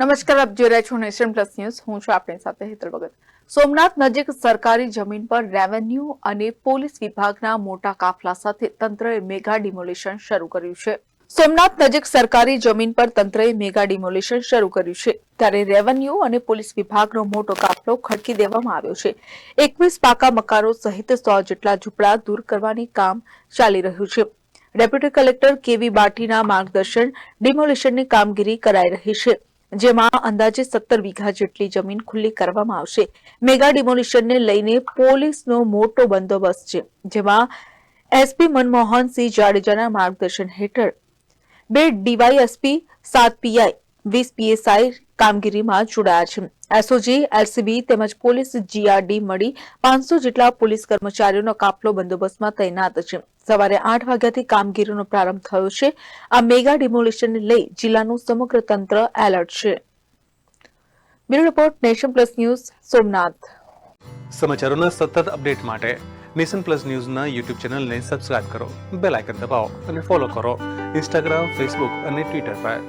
નમસ્કાર, આપ જોઈ રહ્યા છો નેશન પ્લસ ન્યૂઝ. હું છું આપણી સાથે હેતલ ભગત. સોમનાથ નજીક સરકારી જમીન પર રેવન્યુ અને પોલીસ વિભાગના મોટા કાફલા સાથે તંત્રએ મેગા ડિમોલિશન શરૂ કર્યું છે. સોમનાથ નજીક સરકારી જમીન પર તંત્રએ મેગા ડિમોલિશન શરૂ કર્યું છે. ત્યારે રેવન્યુ અને પોલીસ વિભાગનો મોટો કાફલો ખડકી દેવામાં આવ્યો છે. એકવીસ પાકા મકાનો સહિત સો જેટલા ઝૂંપડા દૂર કરવાની કામ ચાલી રહ્યું છે. ડેપ્યુટી કલેક્ટર કેવી બાટીના માર્ગદર્શન ડિમોલિશનની કામગીરી કરાઈ રહી છે. જેમાં અંદાજે સત્તર વીઘા જેટલી જમીન ખુલ્લી કરવામાં આવશે. મેગા ડિમોલિશનને લઈને પોલીસનો મોટો બંદોબસ્ત છે, જેમાં એસપી મનમોહનસિંહ જાડેજાના માર્ગદર્શન હેઠળ બે ડીવાયએસપી, સાત પીઆઈ, વીસ પીએસઆઈ કામગીરીમાં જોડાયા છે. એસઓજી, એલસીબી તેમજ પોલીસ જીઆરડી મળી પાંચસો જેટલા પોલીસ કર્મચારીઓનો કાફલો બંદોબસ્તમાં તૈનાત છે. સવારે આઠ વાગ્યાથી કામગીરીનો પ્રારંભ થયો છે. આ મેગા ડિમોલિશનને લઈ જિલ્લાનું સમગ્ર તંત્ર એલર્ટ છે. Bureau report, nation plus news, Somnath. સમાચારોના સતત અપડેટ માટે નેશન પ્લસ ન્યૂઝના યુટ્યુબ ચેનલને સબસ્ક્રાઇબ કરો, બેલ આઇકન દબાવો અને ફોલો કરો. ઇન્સ્ટાગ્રામ, ફેસબુક અને ટ્વિટર પર.